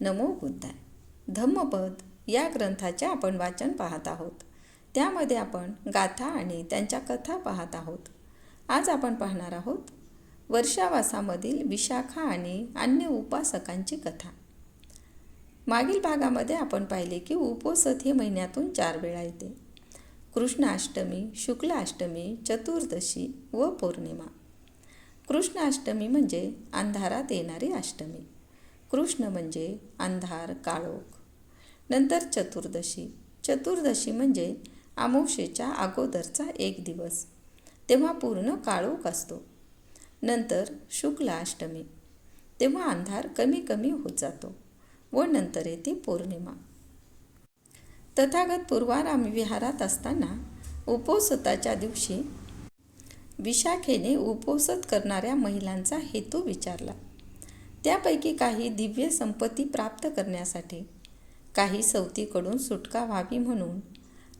नमो बुद्धाय. धम्मपद या ग्रंथाचे आपण वाचन पाहत आहोत. त्यामध्ये आपण गाथा आणि त्यांच्या कथा पाहत आहोत. आज आपण पाहणार आहोत वर्षावासामधील विशाखा आणि अन्य उपासकांची कथा. मागील भागामध्ये आपण पाहिले की उपोसत हे महिन्यातून चार वेळा येते. कृष्णाष्टमी शुक्लाष्टमी चतुर्दशी व पौर्णिमा. कृष्णाष्टमी म्हणजे अंधारात येणारी अष्टमी. कृष्ण म्हणजे अंधार काळोख. नंतर चतुर्दशी. चतुर्दशी म्हणजे आमोशेच्या अगोदरचा एक दिवस. तेव्हा पूर्ण काळोख असतो. नंतर शुक्लाष्टमी. तेव्हा अंधार कमी कमी होत जातो व नंतर येते पौर्णिमा. तथागत पूर्वाराम विहारात असताना उपोसताच्या दिवशी विशाखेने उपोसत करणाऱ्या महिलांचा हेतू विचारला. त्यापैकी काही दिव्य संपत्ती प्राप्त करण्यासाठी काही सवतीकडून सुटका व्हावी म्हणून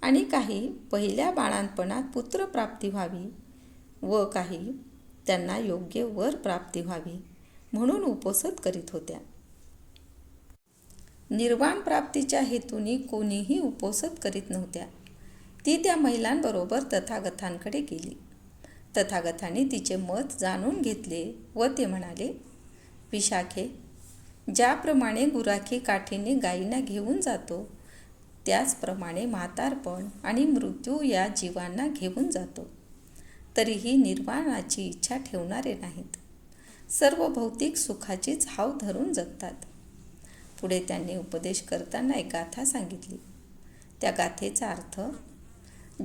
आणि काही पहिल्या बाळांपणात पुत्रप्राप्ती व्हावी व काही त्यांना योग्य वर प्राप्ती व्हावी म्हणून उपोसत करीत होत्या. निर्वाण प्राप्तीच्या हेतूने कोणीही उपोसत करीत नव्हत्या. ती त्या महिलांबरोबर तथागतांकडे गेली. तथागथाने तिचे मत जाणून घेतले व ते म्हणाले विशाखे ज्याप्रमाणे गुराखी काठीने गायींना घेऊन जातो त्याचप्रमाणे म्हातारपण आणि मृत्यू या जीवांना घेऊन जातो. तरीही निर्वाणाची इच्छा ठेवणारे नाहीत. सर्व भौतिक सुखाचीच हाव धरून जगतात. पुढे त्यांनी उपदेश करताना एक गाथा सांगितली. त्या गाथेचा अर्थ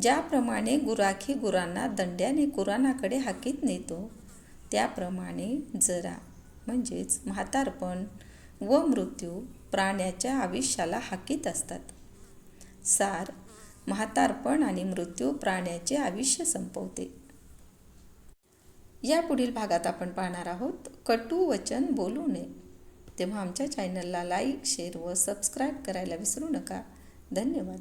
ज्याप्रमाणे गुराखी गुरांना दंड्याने कुराणाकडे हाकीत नेतो त्याप्रमाणे जरा म्हणजेच म्हातारपण व मृत्यू प्राण्याच्या आयुष्याला हाकीत असतात. सार म्हातारपण आणि मृत्यू प्राण्याचे आयुष्य संपवते. या पुढील भागात आपण पाहणार आहोत कटू वचन बोलू नये. तेव्हा आमच्या चॅनलला लाईक शेअर व सबस्क्राईब करायला विसरू नका. धन्यवाद.